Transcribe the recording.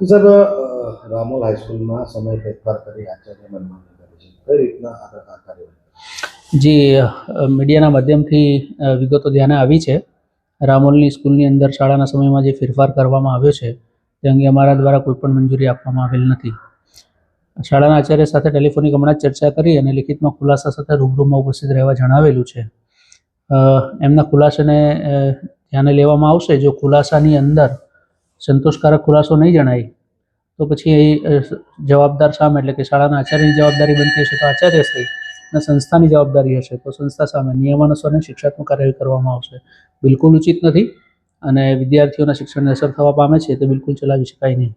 સાહેબ રામોલ હાઈસ્કૂલમાં સમય ફેરફાર કરી આચાર્ય મનમાની કરી છે. કઈ રીતના આ કાર્યવાહી જે મીડિયાના માધ્યમથી વિગતો ધ્યાને આવી છે. રામોલની સ્કૂલની અંદર શાળાના સમયમાં જે ફેરફાર કરવામાં આવ્યો છે, તે અંગે અમારા દ્વારા કોઈ પણ મંજૂરી આપવામાં આવેલ નથી. શાળાના આચાર્ય સાથે ટેલિફોનિક હમણાં જ ચર્ચા કરી અને લિખિતમાં ખુલાસા સાથે રૂબરૂમાં ઉપસ્થિત રહેવા જણાવેલું છે. એમના ખુલાસાને ધ્યાને લેવામાં આવશે જો ખુલાસાની અંદર સંતોષકારક ખુલાસો નહીં જણાય, તો પછી એ જવાબદાર સામે, એટલે કે શાળાના આચાર્યની જવાબદારી બનતી હશે તો આચાર્ય શ્રી અને સંસ્થાની જવાબદારી હશે, તો સંસ્થા સામે નિયમાનુસારની શિક્ષાત્મક કાર્યવાહી કરવામાં આવશે. બિલકુલ ઉચિત નથી અને વિદ્યાર્થીઓના શિક્ષણને અસર થવા પામે છે, તે બિલકુલ ચલાવી શકાય નહીં.